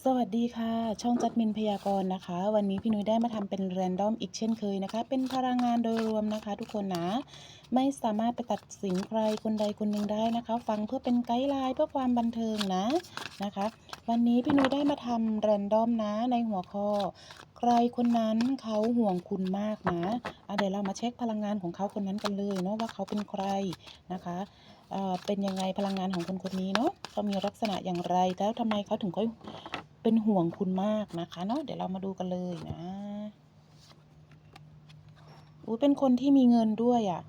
สวัสดีค่ะ ช่องจัดมินพยากรณ์นะคะ วันนี้พี่นุ้ยได้มาทำเป็นแรนดอมอีกเช่นเคยนะคะ เป็นพลังงานโดยรวมนะคะ ทุกคนนะ ไม่สามารถไปตัดสินใครคนใดคนหนึ่งได้นะคะ ฟังเพื่อเป็นไกด์ไลน์เพื่อความบันเทิงนะนะคะ วันนี้พี่นุ้ยได้มาทำแรนดอมนะในหัวข้อ ใครคนนั้นเขาห่วงคุณมากนะเดี๋ยวเรามาเช็คพลังงานของเขาคนนั้นกันเลยเนาะว่าเขาเป็นใครนะคะเเป็นยังไงพลังงานของคนคนนี้เนาะเขามีลักษณะอย่างไรแล้วทำไมเขาถึงค่อย เป็นห่วงคุณมากนะคะเนาะเดี๋ยวเรามาดูกันเลยนะอุ้ยเป็นคนที่มีเงินด้วยอะ่ะ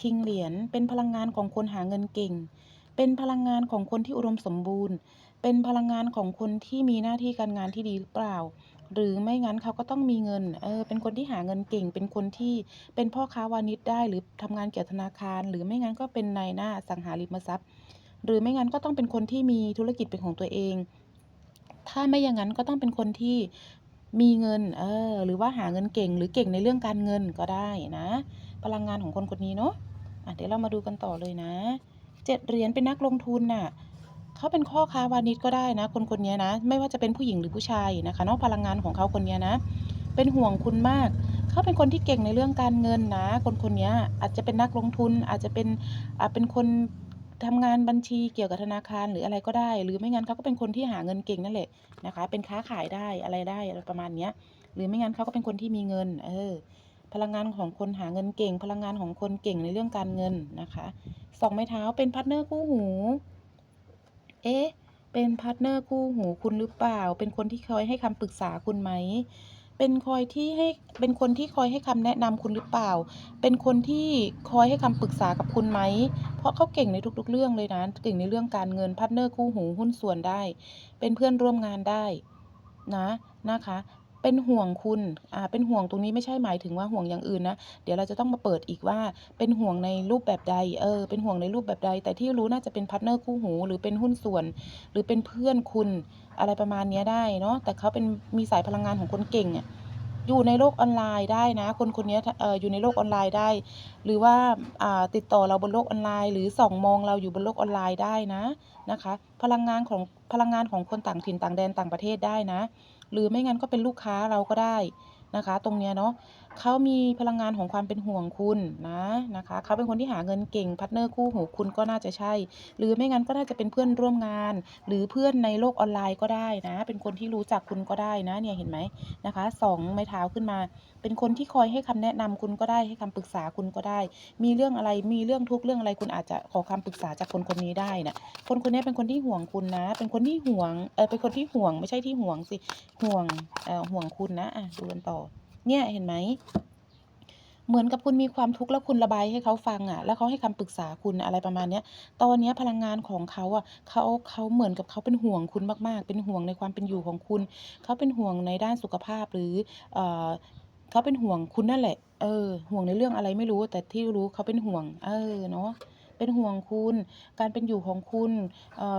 คิงเหรียญเป็นพลังงานของคนหาเงินเก่ง เป็นพลังงานของคนที่อุดมสมบูรณ์ เป็นพลังงานของคนที่มีหน้าที่การงานที่ดีหรือเปล่า หรือไม่งั้นเขาก็ต้องมีเงิน เออ เป็นคนที่หาเงินเก่ง เป็นคนที่เป็นพ่อค้าวานิชได้ หรือทำงานเกี่ยวกับธนาคาร หรือไม่งั้นก็เป็นนายหน้าสังหาริมทรัพย์ หรือไม่งั้นก็ต้องเป็นคนที่มีธุรกิจเป็นของตัวเอง ถ้าไม่อย่างนั้นก็ต้องเป็นคนที่มีเงิน เออ หรือว่าหาเงินเก่ง หรือเก่งในเรื่องการเงินก็ได้นะ พลังงานของคนคนนี้เนาะะเดี๋ยวเรามาดูกันต่อเลยนะเจ็ดเหรียญเป็นนักลงทุนน่ะเขาเป็นข้อค้าวานิชก็ได้นะ คนคนนี้นะ ไม่ว่าจะเป็นผู้หญิงหรือผู้ชายนะคะเนอกพลังงานของเขาคนนี้นะ เป็นห่วงคุณมากเขาเป็นคนที่เก่งในเรื่องการเงินนะ คนคนนี้อาจจะเป็นนักลงทุนอาจจะเป็นอาจเป็นคน ทำงานบัญชีเกี่ยวกับธนาคารหรืออะไรก็ได้ หรือไม่งั้นเขาก็เป็นคนที่หาเงินเก่งนั่นแหละนะคะ เป็นค้าขายได้อะไรได้อะไรประมาณเนี้ย หรือไม่งั้นเขาก็เป็นคนที่มีเงิน เออ พลังงานของคนหาเงินเก่ง พลังงานของคนเก่งในเรื่องการเงินนะคะสองไม้เท้าเป็นพาร์ทเนอร์คู่หู เอ๊ะเป็นพาร์ทเนอร์คู่หูคุณหรือเปล่า เป็นคนที่คอยให้คำปรึกษาคุณไหม เป็นคอยที่ให้เป็นคนที่คอยให้คำแนะนำคุณหรือเปล่า เป็นคนที่คอยให้คำปรึกษากับคุณไหม เพราะเขาเก่งในทุกๆ เรื่องเลยนะ เก่งในเรื่องการเงินพาร์ทเนอร์คู่หูหุ้นส่วนได้ เป็นเพื่อนร่วมงานได้นะนะคะ เป็นห่วงคุณอ่าเป็นห่วงตรงนี้ไม่ใช่หมายถึงว่าห่วงอย่างอื่นนะ เดี๋ยวเราจะต้องมาเปิดอีกว่าเป็นห่วงในรูปแบบใด เออ เป็นห่วงในรูปแบบใด แต่ที่รู้น่าจะเป็นพาร์ทเนอร์คู่หู หรือเป็นหุ้นส่วน หรือเป็นเพื่อนคุณ อะไรประมาณนี้ได้เนาะ แต่เขาเป็นมีสายพลังงานของคนเก่งอะอยู่ในโลกออนไลน์ได้นะ คนคนนี้เอออยู่ในโลกออนไลน์ได้ หรือว่าอ่าติดต่อเราบนโลกออนไลน์ หรือส่องมองเราอยู่บนโลกออนไลน์ได้นะนะคะ พลังงานของพลังงานของคนต่างถิ่นต่างแดนต่างประเทศได้นะ หรือไม่งั้นก็เป็นลูกค้าเราก็ได้นะคะ ตรงเนี้ยเนาะเขามีพลังงานของความเป็นห่วงคุณนะนะคะเขาเป็นคนที่หาเงินเก่งพาร์ตเนอร์คู่หูคุณก็น่าจะใช่ หรือไม่งั้นก็น่าจะเป็นเพื่อนร่วมงาน หรือเพื่อนในโลกออนไลน์ก็ได้นะ เป็นคนที่รู้จักคุณก็ได้นะเนี่ยเห็นไหมนะคะสองไม้เท้าขึ้นมา เป็นคนที่คอยให้คำแนะนำคุณก็ได้ให้คำปรึกษาคุณก็ได้ มีเรื่องอะไรมีเรื่องทุกเรื่องอะไรคุณอาจจะขอคำปรึกษาจากคนคนนี้ได้นะคนคนนี้เป็นคนที่ห่วงคุณนะ เป็นคนที่ห่วงเออเป็นคนที่ห่วงไม่ใช่ที่ห่วงสิห่วงเออห่วงคุณนะอะดูกันต่อ เนี่ยเห็นไหมเหมือนกับคุณมีความทุกข์แล้วคุณระบายให้เขาฟังอะแล้วเขาให้คำปรึกษาคุณอะไรประมาณเนี้ยตอนนี้พลังงานของเขาอะเขาเขาเหมือนกับเขาเป็นห่วงคุณมากๆ เป็นห่วงในความเป็นอยู่ของคุณ เขาเป็นห่วงในด้านสุขภาพหรือเอ่อเขาเป็นห่วงคุณนั่นแหละ เออ ห่วงในเรื่องอะไรไม่รู้แต่ที่รู้เขาเป็นห่วง เออเนาะ เป็นห่วงคุณ การเป็นอยู่ของคุณ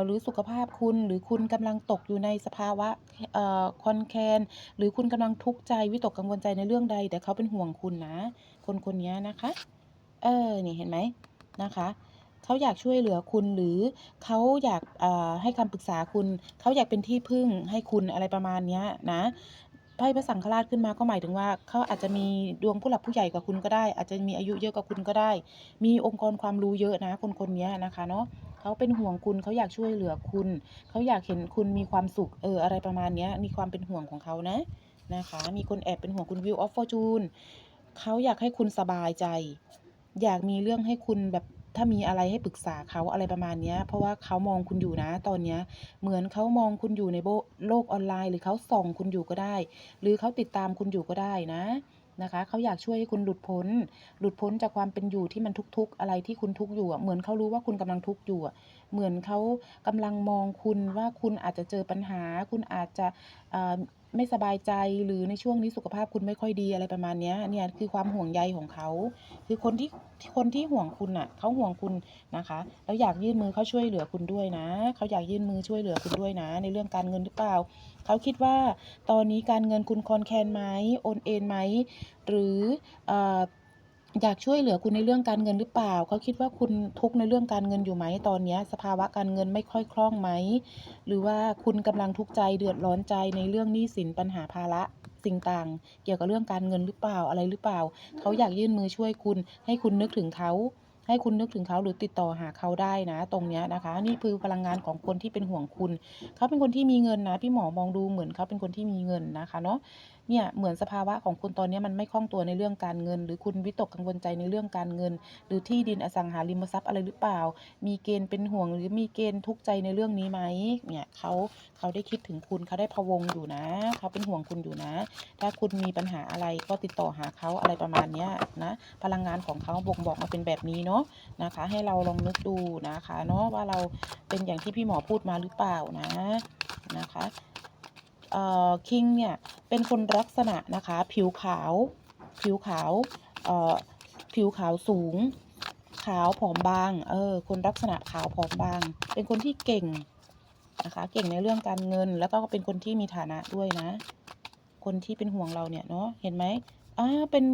หรือสุขภาพคุณหรือคุณกำลังตกอยู่ในสภาวะคอนแคนหรือคุณกำลังทุกข์ใจวิตกกังวลใจในเรื่องใด แต่เขาเป็นห่วงคุณนะ คนคนนี้นะคะ เออนี่เห็นไหมนะคะเขาอยากช่วยเหลือคุณหรือเขาอยากให้คำปรึกษาคุณ เขาอยากเป็นที่พึ่งให้คุณอะไรประมาณนี้นะ ไพ่พระสังฆราชขึ้นมาก็หมายถึงว่าเขาอาจจะมีดวงผู้หลักผู้ใหญ่กว่าคุณก็ได้ อาจจะมีอายุเยอะกว่าคุณก็ได้ มีองค์กรความรู้เยอะนะ คนคนนี้นะคะเนาะเขาเป็นห่วงคุณเขาอยากช่วยเหลือคุณ เขาอยากเห็นคุณมีความสุขเอออะไรประมาณนี้มีความเป็นห่วงของเขานะนะคะ มีคนแอบเป็นห่วงคุณ Wheel of Fortune เขาอยากให้คุณสบายใจ อยากมีเรื่องให้คุณแบบ ถ้ามีอะไรให้ปรึกษาเขาอะไรประมาณนี้เพราะว่าเขามองคุณอยู่นะ ตอนนี้เหมือนเขามองคุณอยู่ในโบโลกออนไลน์ หรือเขาส่องคุณอยู่ก็ได้ หรือเขาติดตามคุณอยู่ก็ได้นะนะคะเขาอยากช่วยให้คุณหลุดพ้น หลุดพ้นจากความเป็นอยู่ที่มันทุกข์ๆอะไรที่คุณทุกข์อยู่เหมือนเขารู้ว่าคุณกำลังทุกข์อยู่เหมือนเขากำลังมองคุณว่าคุณอาจจะเจอปัญหา คุณอาจจะอ่า ไม่สบายใจหรือในช่วงนี้สุขภาพคุณไม่ค่อยดีอะไรประมาณนี้เนี่ยคือความห่วงใยของเขา คือคนที่คนที่ห่วงคุณน่ะเขาห่วงคุณนะคะแล้วอยากยื่นมือเขาช่วยเหลือคุณด้วยนะเขาอยากยื่นมือช่วยเหลือคุณด้วยนะ ในเรื่องการเงินหรือเปล่าเขาคิดว่าตอนนี้การเงินคุณคอนแคนไหมโอนเอ็นไหมหรืออ่ อยากช่วยเหลือคุณในเรื่องการเงินหรือเปล่า เขาคิดว่าคุณทุกข์ในเรื่องการเงินอยู่ไหมตอนนี้สภาวะการเงินไม่ค่อยคล่องไหม หรือว่าคุณกำลังทุกข์ใจเดือดร้อนใจในเรื่องหนี้สินปัญหาภาระสิ่งต่าง เกี่ยวกับเรื่องการเงินหรือเปล่าอะไรหรือเปล่า เขาอยากยื่นมือช่วยคุณ ให้คุณนึกถึงเขา ให้คุณนึกถึงเขาหรือติดต่อหาเขาได้นะ ตรงนี้นะคะ นี่คือพลังงานของคนที่เป็นห่วงคุณ เขาเป็นคนที่มีเงินนะพี่หมอมองดูเหมือนเขาเป็นคนที่มีเงินนะคะเนาะ เนี่ยเหมือนสภาวะของคุณตอนนี้มันไม่คล่องตัวในเรื่องการเงิน หรือคุณวิตกกังวลใจในเรื่องการเงิน หรือที่ดินอสังหาริมทรัพย์อะไรหรือเปล่า มีเกณฑ์เป็นห่วงหรือมีเกณฑ์ทุกข์ใจในเรื่องนี้ไหมเนี่ยเขาเขาได้คิดถึงคุณเขาได้พะวงอยู่นะ เขาเป็นห่วงคุณอยู่นะ ถ้าคุณมีปัญหาอะไรก็ติดต่อหาเขาอะไรประมาณนี้นะพลังงานของเขาบ่งบอกมาเป็นแบบนี้เนาะนะคะ ให้เราลองนึกดูนะคะเนาะว่าเราเป็นอย่างที่พี่หมอพูดมาหรือเปล่านะนะคะ คิงเนี่ยเป็นคนลักษณะนะคะผิวขาว ผิวขาวผิวขาวสูง ขาวผอมบางเออคนลักษณะขาวผอมบาง เป็นคนที่เก่งนะคะเก่งในเรื่องการเงิน แล้วก็เป็นคนที่มีฐานะด้วยนะ คนที่เป็นห่วงเราเนี่ยเนาะเห็นไหมอ่าเป็น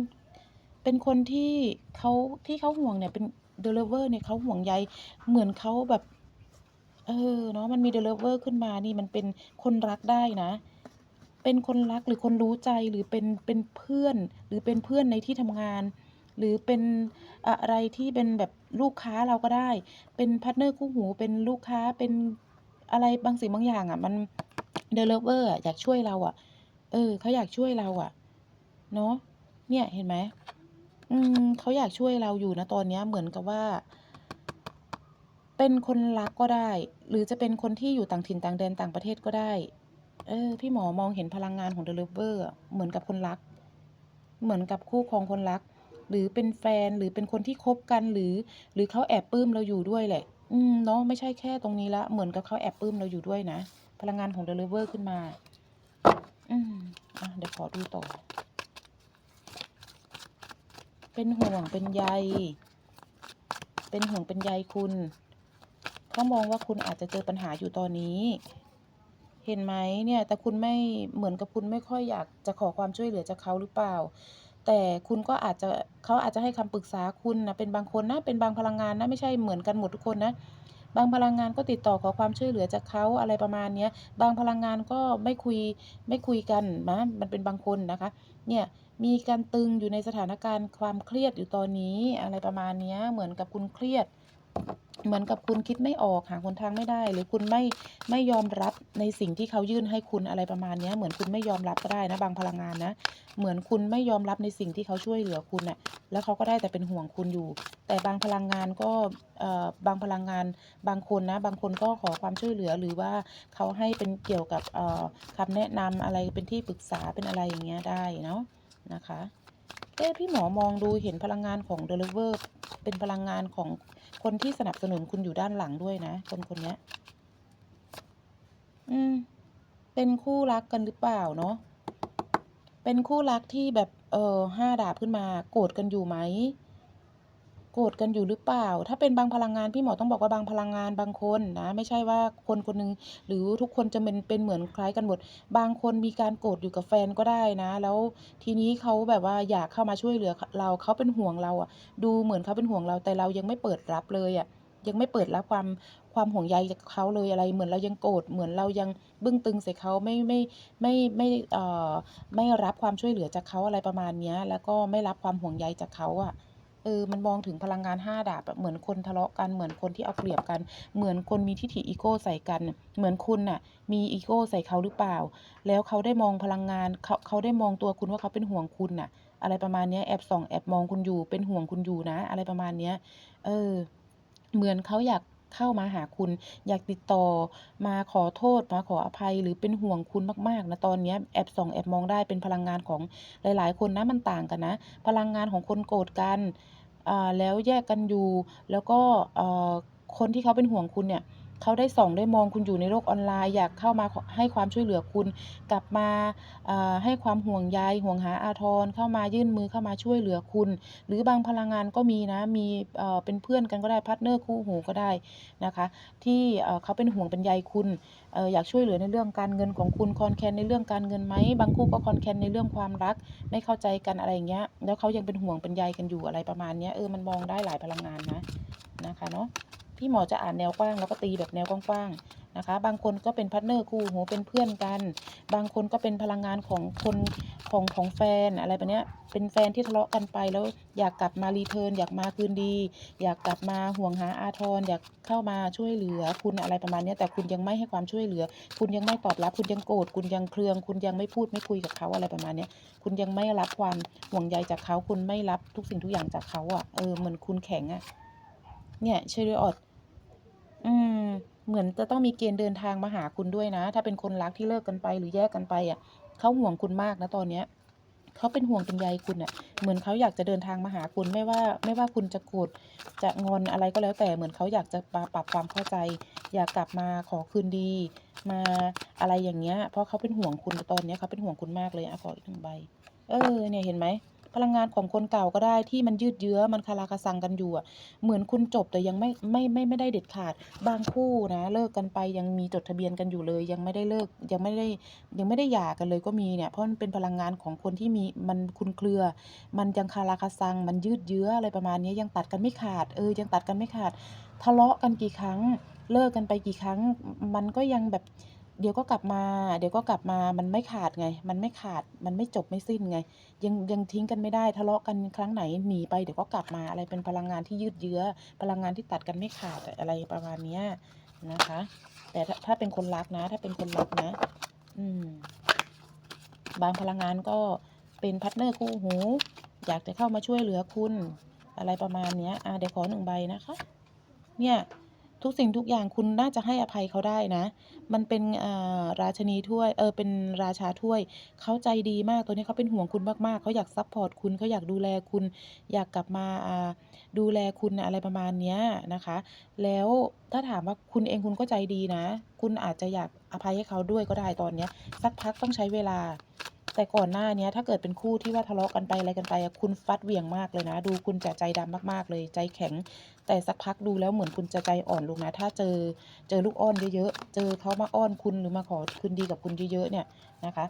เป็นคนที่เขาที่เขาห่วงเนี่ยเป็นเดลิเวอร์เนี่ยเขาห่วงใยเหมือนเขาแบบ เออเนาะมันมี deliver ขึ้นมานี่มันเป็นคนรักได้นะ เป็นคนรักหรือคนรู้ใจหรือเป็นเป็นเพื่อน หรือเป็นเพื่อนในที่ทำงาน หรือเป็นอะไรที่เป็นแบบลูกค้าเราก็ได้ เป็นพาร์ตเนอร์คู่หูเป็นลูกค้าเป็นอะไรบางสิ่งบางอย่างอะ่ะ มัน deliver อะอยากช่วยเราอะ่ะ เออเขาอยากช่วยเราอะ่ะ เนาะเนี่ยเห็นไหมอืมเขาอยากช่วยเราอยู่นะตอนเนี้ยเหมือนกับว่า เป็นคนรักก็ได้ หรือจะเป็นคนที่อยู่ต่างถิ่นต่างแดนต่างประเทศก็ได้ เออ พี่หมอมองเห็นพลังงานของ deliver อะเหมือนกับคนรัก เหมือนกับคู่ครองคนรัก หรือเป็นแฟนหรือเป็นคนที่คบกันหรือ หรือเขาแอบปลื้มเราอยู่ด้วยแหละ อืมเนาะไม่ใช่แค่ตรงนี้ละเหมือนกับเขาแอบปลื้มเราอยู่ด้วยนะ พลังงานของ deliver ขึ้นมา อืมอะเดี๋ยวขอดูต่อ เป็นห่วงเป็นใยเป็นห่วงเป็นใยคุณ เขามองว่าคุณอาจจะเจอปัญหาอยู่ตอนนี้ เห็นไหมเนี่ย แต่คุณไม่เหมือนกับคุณไม่ค่อยอยากจะขอความช่วยเหลือจากเขาหรือเปล่า แต่คุณก็อาจจะเขาอาจจะให้คำปรึกษาคุณนะเป็นบางคนนะเป็นบางพลังงานนะไม่ใช่เหมือนกันหมดทุกคนนะบางพลังงานก็ติดต่อขอความช่วยเหลือจากเขาอะไรประมาณเนี้ยบางพลังงานก็ไม่คุยไม่คุยกันนะมันเป็นบางคนนะคะ เนี่ยมีการตึงอยู่ในสถานการณ์ความเครียดอยู่ตอนนี้อะไรประมาณนี้เหมือนกับคุณเครียด เหมือนกับคุณคิดไม่ออกหาหนทางไม่ได้ หรือคุณไม่ไม่ยอมรับในสิ่งที่เขายื่นให้คุณอะไรประมาณนี้เหมือนคุณไม่ยอมรับก็ได้นะบางพลังงานนะ เหมือนคุณไม่ยอมรับในสิ่งที่เขาช่วยเหลือคุณน่ะแล้วเขาก็ได้แต่เป็นห่วงคุณอยู่ แต่บางพลังงานก็เอ่อบางพลังงานบางคนนะ บางคนก็ขอความช่วยเหลือหรือว่าเขาให้เป็นเกี่ยวกับเอ่อคำแนะนำอะไรเป็นที่ปรึกษาเป็นอะไรอย่างเงี้ยได้เนาะนะคะ เอ๊พี่หมอมองดูเห็นพลังงานของเดลิเวอร์เป็นพลังงานของคนที่สนับสนุนคุณอยู่ด้านหลังด้วยนะ คนคนนี้อืม เป็นคู่รักกันหรือเปล่าเนาะเป็นคู่รักที่แบบเออห้าดาบขึ้นมา โกรธกันอยู่ไหม โกรธกันอยู่หรือเปล่า ถ้าเป็นบางพลังงานพี่หมอต้องบอกว่าบางพลังงานบางคนนะไม่ใช่ว่าคนคนหนึ่งหรือทุกคนจะเป็นเป็นเหมือนคล้ายกันหมด บางคนมีการโกรธอยู่กับแฟนก็ได้นะ แล้วทีนี้เขาแบบว่าอยากเข้ามาช่วยเหลือเราเขาเป็นห่วงเราอะดูเหมือนเขาเป็นห่วงเราแต่เรายังไม่เปิดรับเลยอะยังไม่เปิดรับความความห่วงใยจากเขาเลยอะไร เหมือนเรายังโกรธเหมือนเรายังบึ้งตึงใส่เขาไม่ไม่ไม่ไม่เอ่อไม่รับความช่วยเหลือจากเขาอะไรประมาณเนี้ยแล้วก็ไม่รับความห่วงใยจากเขาอะ เออมันมองถึงพลังงานห้าดาบเหมือนคนทะเลาะกันเหมือนคนที่เอาเปรียบกัน เหมือนคนมีทิฐิอีโก้ใส่กัน เหมือนคุณน่ะ มีอีโก้ใส่เขาหรือเปล่า แล้วเขาได้มองพลังงานเขาเขาได้มองตัวคุณว่าเขาเป็นห่วงคุณน่ะ อะไรประมาณนี้แอบส่องแอบมองคุณอยู่เป็นห่วงคุณอยู่นะ อะไรประมาณเนี้ยเออ เหมือนเขาอยากเข้ามาหาคุณอยากติดต่อมาขอโทษมาขออภัยหรือเป็นห่วงคุณมากๆนะตอนนี้แอบส่องแอบมองได้เป็นพลังงานของหลาย ๆ คนนะมันต่างกันนะ พลังงานของคนโกรธกัน อ่า แล้วแยกกันอยู่ แล้วก็ เอ่อ คนที่เขาเป็นห่วงคุณเนี่ย เขาได้ส่องได้มองคุณอยู่ในโลกออนไลน์ อยากเข้ามาให้ความช่วยเหลือคุณ กลับมาให้ความห่วงใยห่วงหาอาทรเข้ามายื่นมือเข้ามาช่วยเหลือคุณ หรือบางพลังงานก็มีนะมีเป็นเพื่อนกันก็ได้พาร์ตเนอร์คู่หูก็ได้นะคะ ที่เขาเป็นห่วงเป็นใยคุณอยากช่วยเหลือในเรื่องการเงินของคุณคอนแคนในเรื่องการเงินไหมบางคู่ก็คอนแคนในเรื่องความรัก ไม่เข้าใจกันอะไรอย่างเงี้ยแล้วเขายังเป็นห่วงเป็นใยกันอยู่อะไรประมาณนี้เออมันมองได้หลายพลังงานนะนะคะเนาะ พี่หมอจะอ่านแนวกว้างแล้วก็ตีแบบแนวกว้างๆนะคะ บางคนก็เป็นพาร์ตเนอร์คู่หูเป็นเพื่อนกัน บางคนก็เป็นพลังงานของคนของของแฟนอะไรแบบเนี้ยเป็นแฟนที่ทะเลาะกันไปแล้วอยากกลับมารีเทิร์นอยากมาคืนดี อยากกลับมาห่วงหาอาทรอยากเข้ามาช่วยเหลือคุณอะไรประมาณนี้แต่คุณยังไม่ให้ความช่วยเหลือ คุณยังไม่ตอบรับ คุณยังโกรธคุณยังเครือง คุณยังไม่พูดไม่คุยกับเขาอะไรประมาณนี้คุณยังไม่รับความห่วงใยจากเขาคุณไม่รับทุกสิ่งทุกอย่างจากเขาอะเออเหมือนคุณแข็งอะเนี่ยช่วยด้วยออด อืม เหมือนจะต้องมีเกณฑ์เดินทางมาหาคุณด้วยนะ ถ้าเป็นคนรักที่เลิกกันไปหรือแยกกันไปอะเขาห่วงคุณมากนะตอนเนี้ยเขาเป็นห่วงเป็นใยคุณอะเหมือนเขาอยากจะเดินทางมาหาคุณไม่ว่า ไม่ว่าคุณจะโกรธจะงอนอะไรก็แล้วแต่เหมือนเขาอยากจะมาปรับความเข้าใจ อยากกลับมาขอคืนดี มาอะไรอย่างเงี้ย เพราะเขาเป็นห่วงคุณตอนเนี้ยเขาเป็นห่วงคุณมากเลยอะขออีกหนึ่งใบ เออ เนี่ยเห็นไหม ลังงานของคนเก่าก็ได้ที่มันยืดเยื้อมันคาราคาซังกันอยู่อะเหมือนคุณจบแต่ยังไม่ไม่ไม่ไม่ได้เด็ดขาดบางคู่นะเลิกกันไปยังมีจดทะเบียนกันอยู่เลย ยังไม่ได้เลิกยังไม่ได้ยังไม่ได้หย่ากันเลยก็มีเนี่ยเพราะมันเป็นพลังงานของคนที่มีมันคลุนเครือ มันยังคาราคาซัง มันยืดเยื้ออะไรประมาณนี้ยังตัดกันไม่ขาดเออยังตัดกันไม่ขาด ทะเลาะกันกี่ครั้ง เลิกกันไปกี่ครั้ง มันก็ยังแบบ เดี๋ยวก็กลับมา เดี๋ยวก็กลับมา มันไม่ขาดไง มันไม่ขาด มันไม่จบไม่สิ้นไง ยังยังทิ้งกันไม่ได้ ทะเลาะกันครั้งไหนหนีไป เดี๋ยวก็กลับมา อะไรเป็นพลังงานที่ยืดเยื้อ พลังงานที่ตัดกันไม่ขาดอะไรประมาณเนี้ยนะคะ แต่ถ้าถ้าเป็นคนรักนะ ถ้าเป็นคนรักนะ อืม บางพลังงานก็เป็นพาร์ทเนอร์คู่หู อยากจะเข้ามาช่วยเหลือคุณ อะไรประมาณเนี้ย อะเดี๋ยวขอหนึ่งใบนะคะ เนี่ย ทุกสิ่งทุกอย่างคุณน่าจะให้อภัยเขาได้นะ มันเป็นอ่าราชนีถ้วยเออเป็นราชาถ้วย เขาใจดีมากตัวนี้เขาเป็นห่วงคุณมากๆ เขาอยากซัปพอร์ตคุณเขาอยากดูแลคุณ อยากกลับมาอ่าดูแลคุณอะไรประมาณเนี้ยนะคะ แล้วถ้าถามว่าคุณเองคุณก็ใจดีนะ คุณอาจจะอยากอภัยให้เขาด้วยก็ได้ตอนเนี้ยสักพักต้องใช้เวลา แต่ก่อนหน้านี้ถ้าเกิดเป็นคู่ที่ว่าทะเลาะกันไปอะไรกันไปคุณฟัดเวียงมากเลยนะ ดูคุณจะใจดำมากๆเลยใจแข็ง แต่สักพักดูแล้วเหมือนคุณจะใจอ่อนลงนะ ถ้าเจอเจอลูกอ้อนเยอะๆเจอเขามาอ้อนคุณหรือมาขอคืนดีกับคุณเยอะๆเนี่ยนะคะ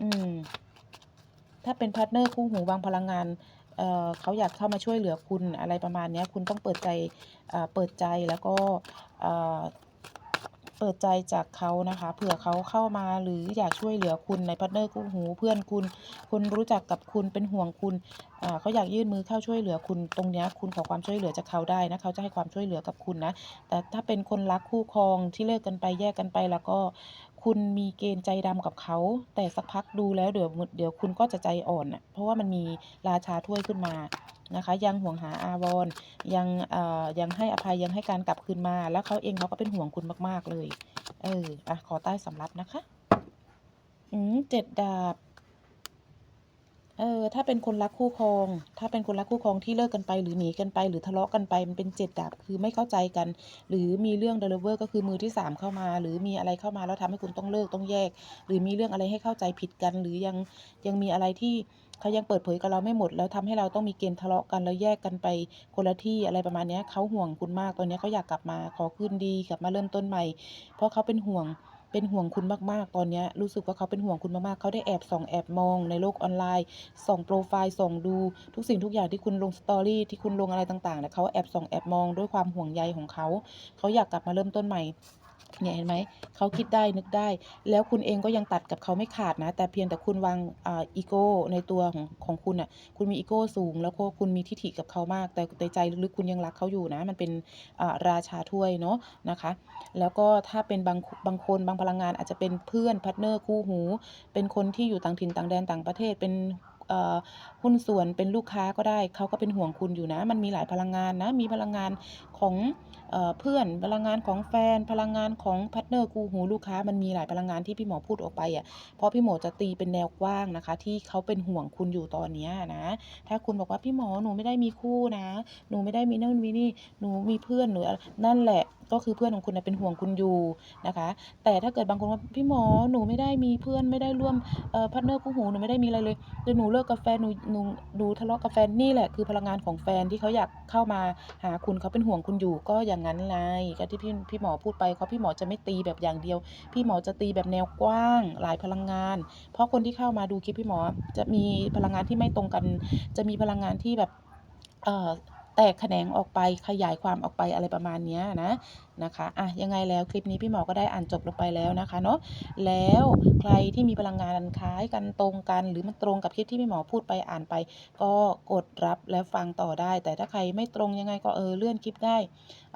อืม ถ้าเป็นพาร์ตเนอร์คู่หูบางพลังงานเเขาอยากเข้ามาช่วยเหลือคุณอะไรประมาณนี้คุณต้องเปิดใจเปิดใจแล้วก็ เปิดใจจากเขานะคะ เผื่อเขาเข้ามาหรืออยากช่วยเหลือคุณในพาร์ตเนอร์คู่หูเพื่อนคุณ คนรู้จักกับคุณเป็นห่วงคุณเขาอยากยื่นมือเข้าช่วยเหลือคุณตรงนี้คุณขอความช่วยเหลือจากเขาได้นะเขาจะให้ความช่วยเหลือกับคุณนะ แต่ถ้าเป็นคนรักคู่ครองที่เลิกกันไปแยกกันไปแล้วก็คุณมีเกณฑ์ใจดำกับเขา แต่สักพักดูแล้วเดี๋ยวเดี๋ยวคุณก็จะใจอ่อนน่ะเพราะว่ามันมีราชาถ้วยขึ้นมา นะคะ ยังห่วงหาอาวรยังเอ่อยังให้อภัยยังให้การกลับคืนมา แล้วเขาเองเขาก็เป็นห่วงคุณมาก ๆ เลย เอออะขอใต้สำรับนะคะอืมเจ็ดดาบเออถ้าเป็นคนรักคู่ครอง ถ้าเป็นคนรักคู่ครองที่เลิกกันไปหรือหนีกันไป หรือทะเลาะกันไปมันเป็นเจ็ดดาบคือไม่เข้าใจกัน หรือมีเรื่อง deliver ก็คือมือที่สามเข้ามา หรือมีอะไรเข้ามาแล้วทำให้คุณต้องเลิกต้องแยก หรือมีเรื่องอะไรให้เข้าใจผิดกัน หรือยังยังมีอะไรที่ เขายังเปิดเผยกับเราไม่หมด แล้วทำให้เราต้องมีเกณฑ์ทะเลาะกันแล้วแยกกันไปคนละที่อะไรประมาณนี้เขาห่วงคุณมากตอนนี้เขาอยากกลับมาขอคืนดีกลับมาเริ่มต้นใหม่ เพราะเขาเป็นห่วงเป็นห่วงคุณมาก ๆ ตอนนี้รู้สึกว่าเขาเป็นห่วงคุณมาก ๆ เขาได้แอบส่องแอบมองในโลกออนไลน์ ส่องโปรไฟล์ ส่องดูทุกสิ่งทุกอย่างที่คุณลงสตอรี่ที่คุณลงอะไรต่างๆเนี่ยเขาแอบส่องแอบมองด้วยความห่วงใยของเขา เขาอยากกลับมาเริ่มต้นใหม่ เนี่ยเห็นไหมเขาคิดได้นึกได้ แล้วคุณเองก็ยังตัดกับเขาไม่ขาดนะ แต่เพียงแต่คุณวางอ่าอีโก้ในตัวของของคุณอะคุณมีอีโก้สูง แล้วก็คุณมีทิฐิกับเขามาก แต่ในใจลึกๆคุณยังรักเขาอยู่นะ มันเป็นอ่าราชาถ้วยเนาะนะคะ แล้วก็ถ้าเป็นบางบางคนบางพลังงานอาจจะเป็นเพื่อนพาร์ทเนอร์คู่หู เป็นคนที่อยู่ต่างถิ่นต่างแดนต่างประเทศเป็นอ่อหุ้นส่วนเป็นลูกค้าก็ได้เขาก็เป็นห่วงคุณอยู่นะ มันมีหลายพลังงานนะ มีพลังงานของ เพื่อนพลังงานของแฟน พลังงานของพาร์ตเนอร์คู่หูลูกค้ามันมีหลายพลังงานที่พี่หมอพูดออกไปอะเพราะพี่หมอจะตีเป็นแนวกว้างนะคะ ที่เขาเป็นห่วงคุณอยู่ตอนนี้นะ ถ้าคุณบอกว่า"พี่หมอหนูไม่ได้มีคู่นะ หนูไม่ได้มีนู่นมีนี่หนูมีเพื่อนหนู"นั่นแหละก็คือเพื่อนของคุณนะเป็นห่วงคุณอยู่นะคะ แต่ถ้าเกิดบางคนว่า"พี่หมอหนูไม่ได้มีเพื่อนไม่ได้ร่วมพาร์ตเนอร์คู่หูหนูไม่ได้มีอะไรเลยคือหนูเลิกกับแฟนหนูหนูหนูทะเลาะกับแฟน"นี่แหละคือพลังงานของแฟนที่เขาอยากเข้ามาหาคุณเขาเป็นห่วงคุณอยู่ก็อย่างงั้นไงก็ที่พี่พี่หมอพูดไปเขาพี่หมอจะไม่ตีแบบอย่างเดียว พี่หมอจะตีแบบแนวกว้าง หลายพลังงาน เพราะคนที่เข้ามาดูคลิปพี่หมอจะมีพลังงานที่ไม่ตรงกัน จะมีพลังงานที่แบบเอ่อ ตกแขนงออกไปขยายความออกไปอะไรประมาณนี้นะนะคะอะยังไงแล้วคลิปนี้พี่หมอก็ได้อ่านจบลงไปแล้วนะคะเนาะแล้วใครที่มีพลังงานคล้ายกันตรงกัน หรือมันตรงกับคลิปที่พี่หมอพูดไปอ่านไป ก็กดรับและฟังต่อได้ แต่ถ้าใครไม่ตรงยังไงก็เออเลื่อนคลิปได้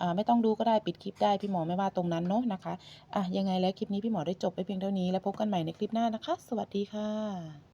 อ่าไม่ต้องดูก็ได้ปิดคลิปได้พี่หมอไม่ว่าตรงนั้นเนาะนะคะอะยังไงแล้วคลิปนี้พี่หมอได้จบไว้เพียงเท่านี้แล้วพบกันใหม่ในคลิปหน้านะคะ สวัสดีค่ะ